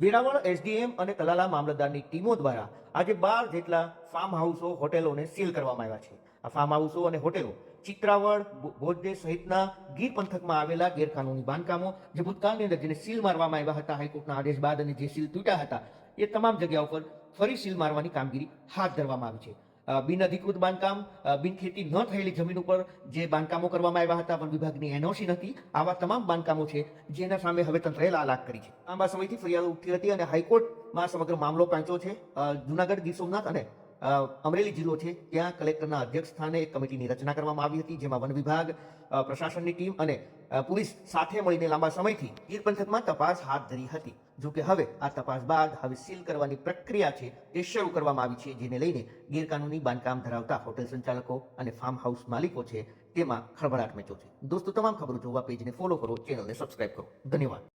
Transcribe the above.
Veraval, SDM અને તલાલા મામલતદારની ટીમો દ્વારા આજે બાર જેટલા ફાર્મ હાઉસો હોટેલોને સીલ કરવામાં આવ્યા છે. આ ફાર્મ હાઉસો અને હોટેલો ચિત્રાવળ, ભો- સહિતના ગીર પંથકમાં આવેલા ગેરકાનૂની બાંધકામો જે ભૂતકાળની અંદર જેને સીલ મારવામાં આવ્યા હતા, હાઈકોર્ટના આદેશ બાદ અને જે સીલ તૂટ્યા હતા, એ તમામ જગ્યાઓ પર ફરી સીલ મારવાની કામગીરી હાથ ધરવામાં આવી છે. બિન અધિકૃત બાંધકામ બિન ખેતી ન થયેલી જમીન ઉપર જે બાંધકામો કરવામાં આવ્યા હતા, વન વિભાગની એનઓસી નથી, આવા તમામ બાંધકામો છે, જેના સામે હવે તંત્રએ લાલાક કરી છે. લાંબા સમયથી ફરિયાદો ઉઠી હતી અને હાઈકોર્ટમાં સમગ્ર મામલો પહોંચ્યો છે. જુનાગઢ, ગીર સોમનાથ અને અમરેલી જિલ્લો છે, ત્યાં કલેક્ટરના અધ્યક્ષ સ્થાને એક કમિટીની રચના કરવામાં આવી હતી, જેમાં વન વિભાગ પ્રશાસનની ટીમ અને પોલીસ સાથે મળીને લાંબા સમયથી ગીર પંથકમાં તપાસ હાથ ધરી હતી. જો કે હવે આ તપાસ બાદ હવે સીલ કરવાની પ્રક્રિયા છે તે શરૂ કરવામાં આવી છે, જેને લઈને ગેરકાનૂની બાંધકામ ધરાવતા હોટેલ સંચાલકો અને ફાર્મ હાઉસ માલિકો છે, તેમાં ખળભળાટ મચ્યો છે. દોસ્તો, તમામ ખબરો જોવા પેજને ફોલો કરો ચેનલને સબસ્ક્રાઇબ કરો. ધન્યવાદ.